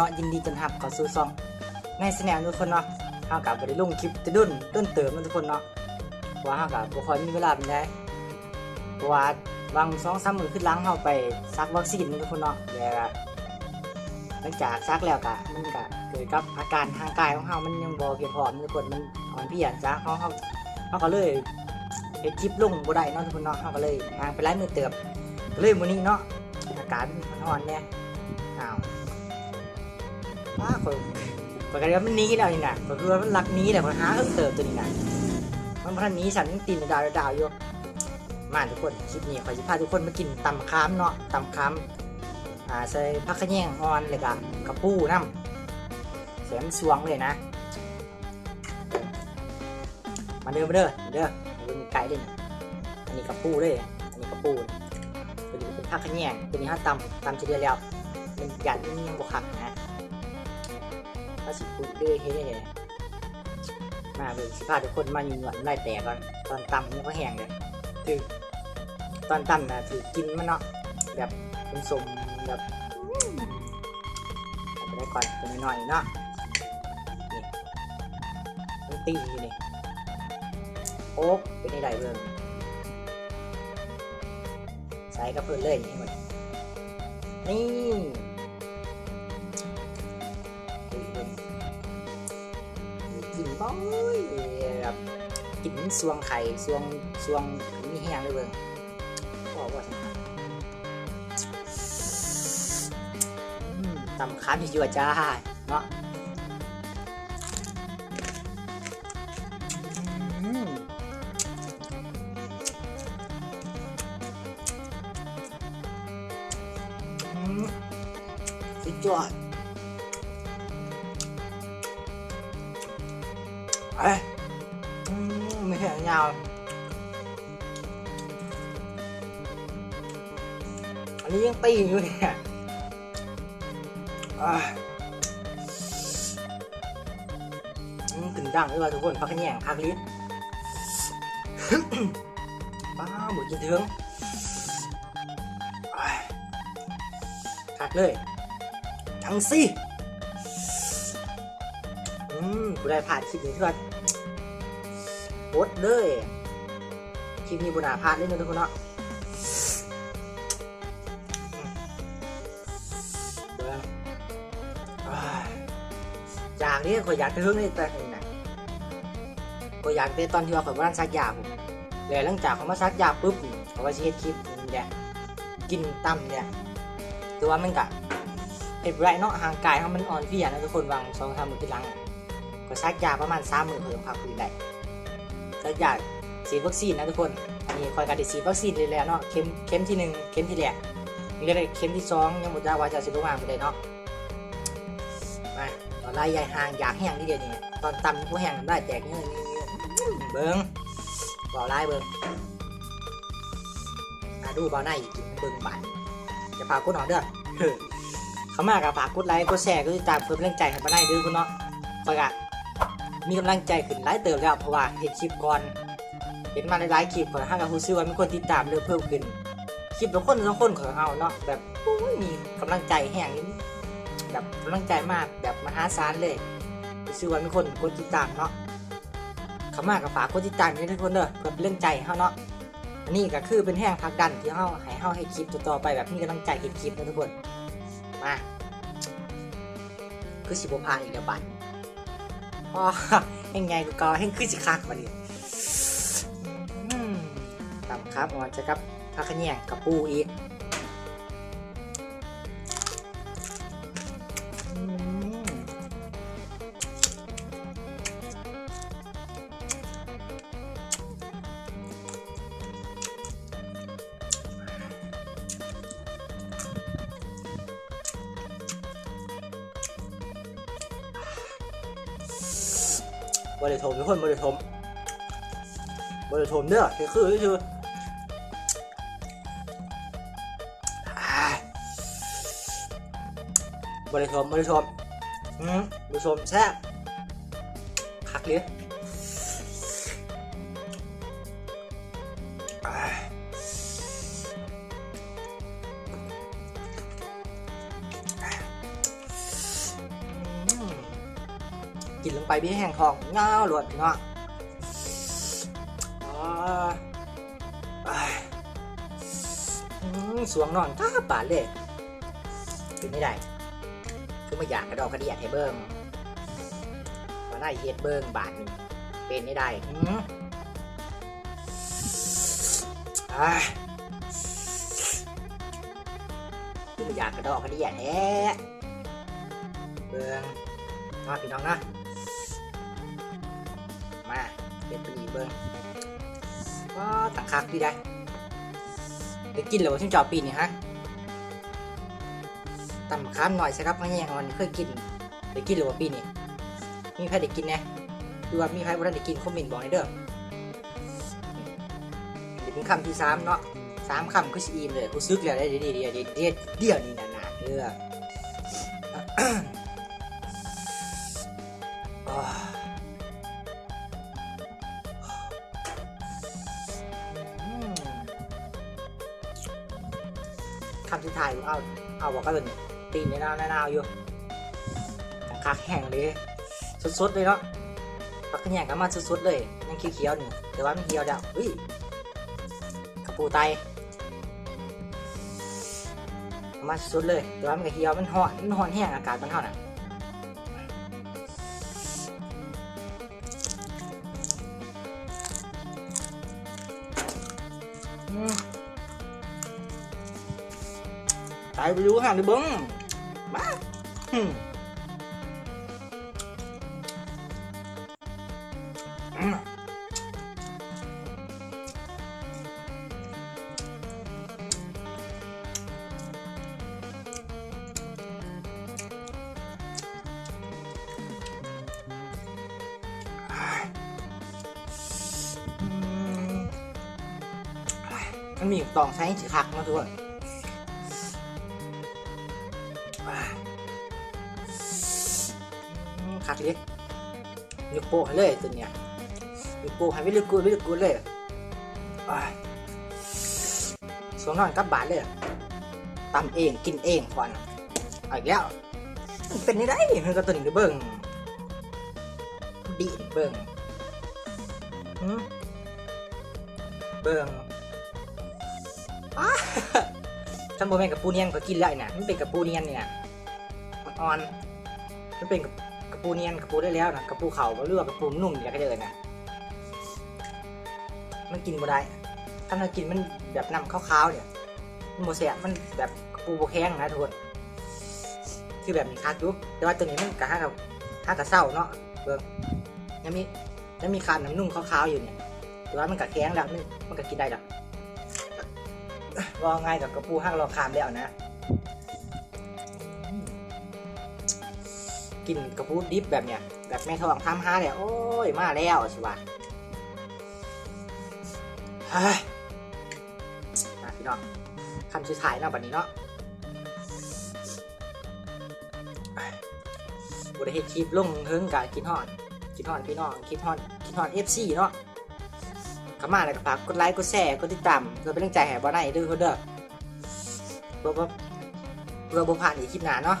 เนาะยินดีต้อนรับเข้าสู่ซองในสแนลทุกคนเนาะเฮากับบ่ได้ลงคลิปจะดุนต้นเติมเนาะทุกคนเนาะว่าเฮากับบ่ค่อยมีเวลาเป็นไดเพราว่าบาง2-3มื้อขึ้นหลังเฮาไปซักวัคซีนทุกคนเนาะแล้วก็หลังจากซักแล้วก็มันก็เกิดกับอาการทางกายของเฮามันยังบ่เพียงพอทุกคนมันอ่อนเพียจ้ะเฮาเฮาเฮาก็เลยเฮ็ดคลิปลงบ่ได้เนาะทุกคนเนาะเฮาก็เลยห่างไปหลายมื้อเติบเลยมื้อนี้เนาะอากาศมันร้อนแน่อ้าว ว้าคนปกติมันหนี้แล้วนี่นะก็คือว่ามันรักหนี้แต่คนหาเพิ่มเติมตัวนี้นะมันพันหนี้ฉันตีนดาวดาวอยู่มาทุกคนคลิปนี้ขอจะพาทุกคนมากินตำคามเนาะตำคามอ่าใส่ผักขะแยงอ่อนเลยกับกระปูน้ำแสมสวงเลยนะมาเด้อมาเด้อเด้อมาเป็นไก่เลยนี่อันนี้กระปูเลยอันนี้กระปูตัวนี้เป็นผักขะแยงตัวนี้ห้าตำตำเฉลี่ยแล้วมันหยันมันยังบวขักนะาสิปุยด้วยเฮ้ยมาเบิ่งสิพาทุกคนมาอยู่หนวดไล่แตกก่อนตอนตำมันก็แห้งเลยคือตอนตำนะถือกินมันเนาะแบบเป็นสมแบบไปได้ก่อนตัวหน่อยๆเนาะนี่มันตีอยู่นี่โอ๊กเป็นไงเบิ่งใส่กระเพื่อนเลยนี่หมดนี่ บ่อยแบบกินสวงไข่สวงสวงมีแห้งเลยเบิ่งบอกว่าตำค้านอยู่จ้าเนาะสุดยอด เอ้ยอืมไม่แข็งยาวอันนี้ยังตีอยู่เนี่ยอะอืมกลิ่นดังเลยว่ะทุกคนพักแย่งพักลิ้นป้าหมดกินเถืองคักเลยทั้งสิอืมกูได้ผ่านคลิปนี้เพื่อน โคตรเลยคลิปนี้บุญาพลาดเล่นนะทุกคนเนาะจากนี้ขอยอยากจะเฮิ่งในแต่นี่นะขอยอยากเตะตอนที่ว่าข่อยบ้าซักยาผมแล้วหลังจากเขามาซักยาปุ๊บเขาก็สิเฮ็ดคลิปเนี่แหละกินตั้มเนี่ยตัวามันกะเห็นไรเนาะห่างกายเขามันอ่อนเพลียนะทุกคนวางสองสามมือที่หลังก็ซักยาประมาณสามมือเพิ่มพักพื้นได้ ซักยาฉีดวัคซีนนะทุกคนอันนี้คอยการด้ฉีดวัคซีนเลยแล้วเนาะเข็มเข็มที่หนึ่งเข็มที่แรกมีได้เข็มที่สองยังหมดยาวาจะสิลงมาไม่ได้เนาะไปตอนไล่ใหญ่ห่างอยากแห้งที่เดียวนี่ตอนต่ำก็แห้งได้แตกเงี้ยเบิ้งบ่อไล่เบิ้งมาดูบ่อหน้าอีกเบิ้งบานจะพาคุณหนอเด้อเขามากับฝากกดไลค์กดแชร์กดติดตามเพิ่มกำลังใจให้มาได้ด้วยคุณเนาะคอยกะ มีกำลังใจขึ้นหลายเติมแล้วเพราะว่าเห็นคลิปก่อนเห็นมาหลายๆคลิปขอยห้างกับผู้ซื้อว่ามีคนติดตามเริ่มเพิ่มขึ้นคลิปละคนละคนของเราเนาะแบบมีกำลังใจแห้งนี้แบบกำลังใจมากแบบมหาศาลเลยผู้ซื้อว่ามีคนกดติดตามเนาะเขามากับฝากกดติดตามให้ทุกคนเด้อเพื่อเป็นเรื่องใจให้เขาเนาะอันนี้ก็คือเป็นแห้งพักดันที่เขาให้เขาให้คลิปต่อไปแบบมีกำลังใจเห็นคลิปนะทุกคนมาคือสิบพานอีกแล้วบัด อ๋อยังไงกูก็ให้ขึ้นสิคักมาดิอืมตำครับอ่อนจะกับผักขะแยกับปูอีก บริโทมทุกคนบริโทมบริโทมเนี่ยคือคือคืออ่าบริโทมบริโทมอืมบริโทมแซ่บคักเลย กินลงไปพี่แห้งทองเงาหลวดพี่น้องายอืมสวงนอนก้าบาเลยกินไม่ได้คือมาอยากกระดอกกระเดียดให้เบิ้งมาได้เฮ็ดเบิ้งบาทนี่เป็นไม่ได้อือ่าคือมาอยากกระดอกกระเดียดแท้เบิ้งมาพี่น้องนะ เป็นปีเบิ้งก็ต่างคักดีได้ได้กินแล้วชิมจอปีนี่ฮะต่ำข้ามหน่อยสิครับไมาแย่งวันเคยกินได้กินหรือว่าปีนี่มีใครได้กินแน่ดูว่ามีใครบ่ได้กินคอมเมนต์บอกในเด้อเดี๋ยวเป็นคำที่สามเนาะสามคำคือสิอิ่มเลยกูซึกแล้วได้ดี๋ยวเดี๋ยวเดี๋ยวเดี๋ยวเดียวนี่นานๆเด้อ เอาบอกก็เลยตีนในนาวในนาวอยู่คักแห้งเลยสดๆเลยเนาะปักแข้งกันมาสดๆเลยยังเขียวๆนี่แต่ว่ามันเขียวแล้วอุ้ยกระปูไตเอามาสดเลยแต่ว่ามันก็เขียวมันหอนมันหอนแห้งอากาศมันเท่าน่ะ ตายไปดูห่างดิเบิ้งมาอืมอืมอืมมันมีตองใช้ถือคักมาทุกคน คักเล็กยกโป้ให้เลยตัวเนี้ยยกโป้ให้วิลึกกูวิลึกกูเลยสวมนอนกับบาทเลยตำเองกินเองก่อนอีกแล้วมันเป็นนี่ได้มันก็ตัวนี้เด้อเบิ่งดีเบิ่งเบิ่งอ้านบอกแม่นกับปูเนียนก็กินแล้วนะมันเป็นกับปูเนียนเนี่ยอ่อนมันเป็นกับกับ ปูเนียนกับปูได้แล้วนะกับปูเขาก็เลือกกับปูนุ่มอย่างก็เดินนะมันกินบ่ได้ถ้ามันกินมันแบบน้ำขาวๆเนี่ยมันโมเสียมันแบบกับปูโบแข้งนะทุกคนคือแบบมีคักยุบแต่ว่าตัวนี้มันกะห้ากับห้ากับเศร้าเนาะเบิ่งยังมียังมีคานน้ำนุ่มขาวๆอยู่เนี่ยแต่ว่ามันกะแข้งแล้วมันมันกะกินได้แล้วว่าง่ายกับกระปูห้างรอคามแล้วนะ กินกระปูดิบแบบเนี้ยแบบแม่ทองทำห้าเนี่ยโอ้ยมาแล้วสิวะเฮ้ยมาพี่น้องคำสุดท้ายเนาะบัดนี้เนาะบริเฮ็ดคลิปลงเฮิงกับกินฮอดกินฮอดพี่น้องกินฮอดกินฮอดเอฟซีเนาะเข้ามาแล้วก็ฝากกดไลค์กดแชร์กดติดตามเพื่อเป็นกำลังใจให้บ่ได้เด้อเด้อเพื่อบ่เพื่อบ่ผ่านอีกคลิปหน้าเนาะ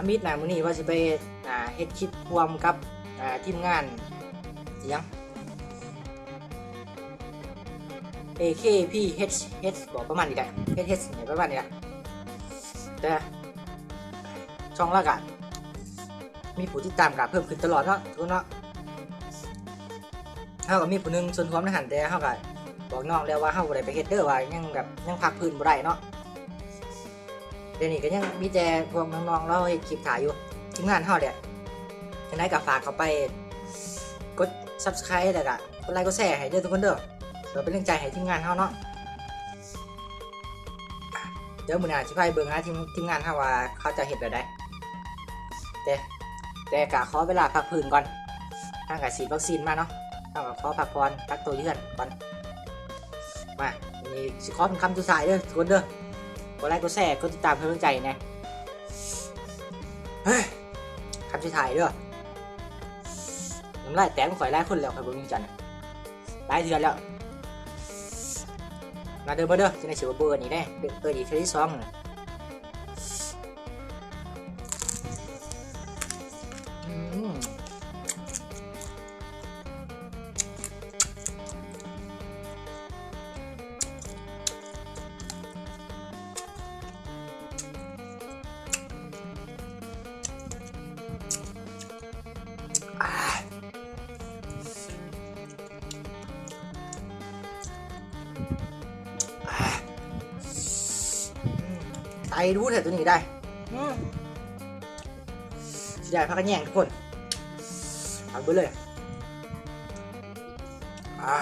ถ้ามิดน้ามื้อนี้ว่าสิไปอ่าเฮ็ดคลิปรวมกับอ่าทีมงานอิหยัง AKPHH บอกประมาณนี้แหละ HH เนี่ยประมาณนี้แหละแต่ช่องละกันมีผู้ติดตามกับเพิ่มขึ้นตลอดเนาะทุกคนเนาะเฮาก็มีผู้หนึงส่วนความในหันแต่เฮาก็บอกน้องแล้วว่าเฮาบ่ได้ไปเฮ็ดเด้อว่ายังแบบยังพักพื้นบ่ได้เนาะ เดี๋ยวนี้ก็ยังมีแต่พวกน้องๆเราเฮ็ดคลิปถ่ายอยู่ทีมงานเฮาเนี่ยจังได๋ก็ฝากเข้าไปกด Subscribe แล้วก็กดไลค์กดแชร์ให้เด้อทุกคนเด้อเพื่อเป็นกำลังใจให้ทีมงานเฮาเนาะเดี๋ยวมื้อหน้าสิพาไปเบิ่งหาทีมทีมงานเฮาว่าเขาจะเฮ็ดแบบใดแต่แต่ก็ขอเวลาพักพื้นก่อนทางก็ฉีดวัคซีนมาเนาะต้องขอพักผ่อนพักตัวเยือนก่อนมามีสิขอเป็นคำสุดท้ายเด้อทุกคนเด้อ กดไลค์กดแชร์กดติดตามเพื่อนใจนะเฮ้ยคำสุดท้ายด้วยน้ำลายแตกข่อยไล่คนแล้วข่อยบ่มีจันทร์ไล่เดือนแล้วมาเด้อมาเด้อจะได้สิว่าเบอร์นี่แน่เด้เบอร์อีกเทื่อที่สอง รู้เถอะตัวนี้ได้อืมสิได้พักกันแย่งทุกคนเอาไปเลยอ่า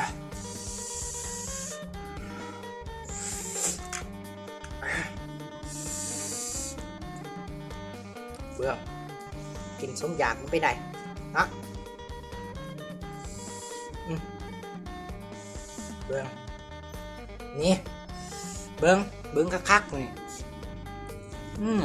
เบื่อกินสมอยากมันไปได้นะอืมเบื่อนี่เบิ้งเบิ้งคักๆนี่ อืม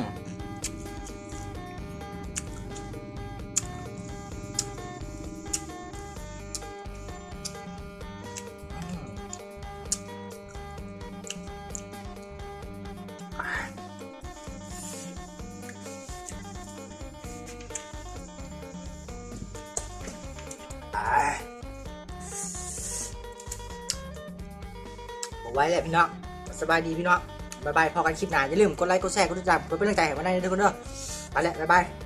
ไว้แหละพี่น้องสบายดีพี่น้อง บายบายพอกันคลิปหน้าอย่าลืมกดไลค์กดแชร์กดติดตามกดเป็นกำลังใจให้วันนี้ทุกคนเด้อไปแล้วบายบาย